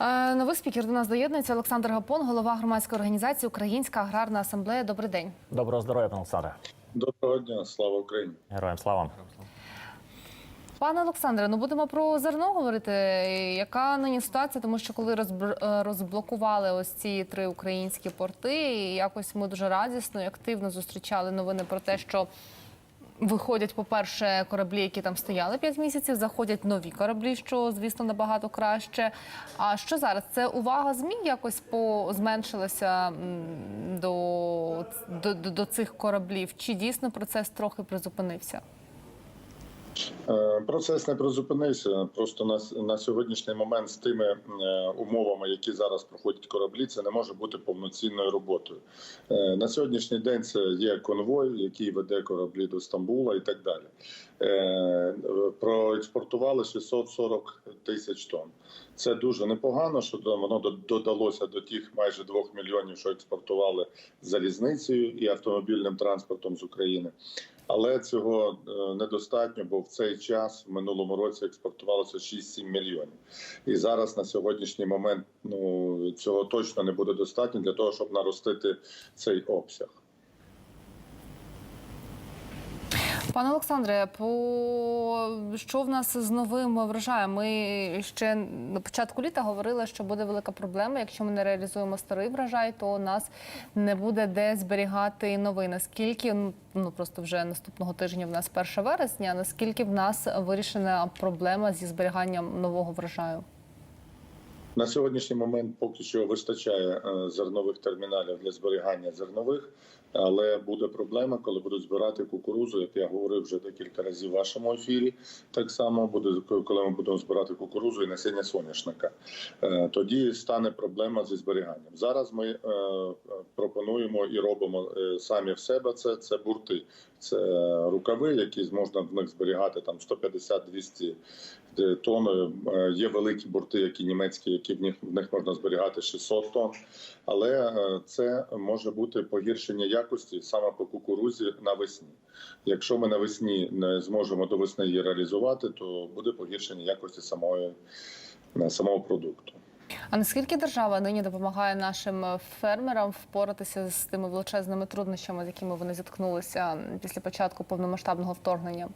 Е, Новий спікер до нас доєднується Олександр Гапон, голова громадської організації Українська аграрна асамблея. Добрий день. Доброго здоров'я, пане Олександре. Доброго дня, слава Україні. Героям слава. Пане Олександре, ну будемо про зерно говорити. Яка нині ситуація? Тому що коли розбр- е, розблокували ось ці три українські порти, якось ми дуже радісно і активно зустрічали новини про те, що виходять, по-перше, кораблі, які там стояли 5 місяців, заходять нові кораблі, що звісно набагато краще. А що зараз? Це увага ЗМІ якось по зменшилася до, до, до, цих кораблів? Чи дійсно процес трохи призупинився? Е, Процес не призупинився. Просто на, на сьогоднішній момент з тими е, умовами, які зараз проходять кораблі, це не може бути повноцінною роботою. Е, На сьогоднішній день це є конвой, який веде кораблі до Стамбула і так далі. Проекспортували 640 тисяч тонн. Це дуже непогано, що воно до- додалося до тих майже 2 мільйонів, що експортували залізницею і автомобільним транспортом з України. Але цього е, недостатньо, бо в цей час в минулому році експортувалося 6-7 мільйонів. І зараз на сьогоднішній момент ну цього точно не буде достатньо для того, щоб наростити цей обсяг. Пане Олександре, по що в нас з новим врожаєм? Ми ще на початку літа говорили, що буде велика проблема. Якщо ми не реалізуємо старий врожай, то у нас не буде де зберігати новий. Наскільки ну, просто вже наступного тижня в нас 1 вересня. Наскільки в нас вирішена проблема зі зберіганням нового врожаю? На сьогоднішній момент поки що вистачає е, зернових терміналів для зберігання зернових, але буде проблема, коли будуть збирати кукурузу. Як я говорив вже декілька разів в вашому ефірі. Так само буде коли ми будемо збирати кукурузу і насіння соняшника. Е, Тоді стане проблема зі зберіганням. Зараз ми е, пропонуємо і робимо е, самі в себе це, це бурти. Це рукави, які можна в них зберігати там 150-200 тонн. Е, Є великі борти, які німецькі, які в них в них можна зберігати 600 тонн. Але е, це може бути погіршення якості саме по кукурузі навесні. Якщо ми навесні не зможемо до весни її реалізувати, то буде погіршення якості самої е, самого продукту. А наскільки держава нині допомагає нашим фермерам впоратися з тими величезними труднощами, з якими вони зіткнулися після початку повномасштабного вторгнення?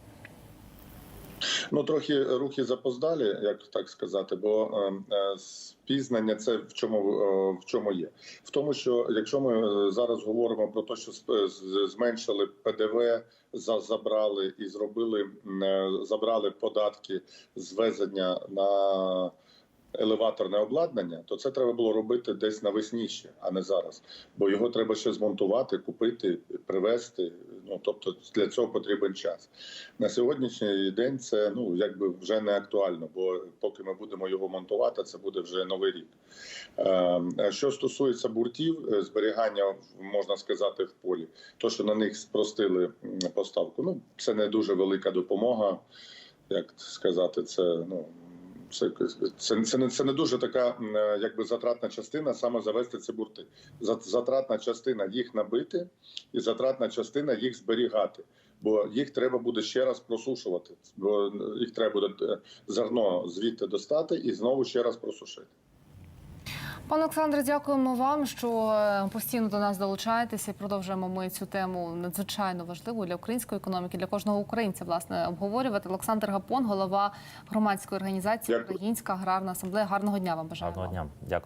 Ну трохи рухи запоздалі, як так сказати, бо е, е, спізнення це в чому е, в чому є? В тому, що якщо ми е, зараз говоримо про те, що зменшили ПДВ, за забрали і зробили е, забрали податки з везення на елеваторне обладнання, то це треба було робити десь навесні а не зараз. Бо його треба ще змонтувати, купити, привезти. Ну тобто для цього потрібен час. На сьогоднішній день це ну якби вже не актуально, бо поки ми будемо його монтувати, це буде вже новий рік. Е, Що стосується буртів, е, зберігання можна сказати в полі, то що на них спростили поставку. Ну це не дуже велика допомога. Як сказати, це ну. Це, це, це, не, це не дуже така е, якби затратна частина саме завести ці бурти. За- Затратна частина їх набити, і затратна частина їх зберігати. Бо їх треба буде ще раз просушувати. Бо їх треба буде е, зерно звідти достати і знову ще раз просушити. Пане Олександре, дякуємо вам, що е, постійно до нас долучаєтеся продовжуємо ми цю тему надзвичайно важливу для української економіки, для кожного українця власне обговорювати. Олександр Гапон, голова громадської організації Дякую. Українська аграрна асамблея. Гарного дня вам бажаю. Гарного дня. Дякуємо.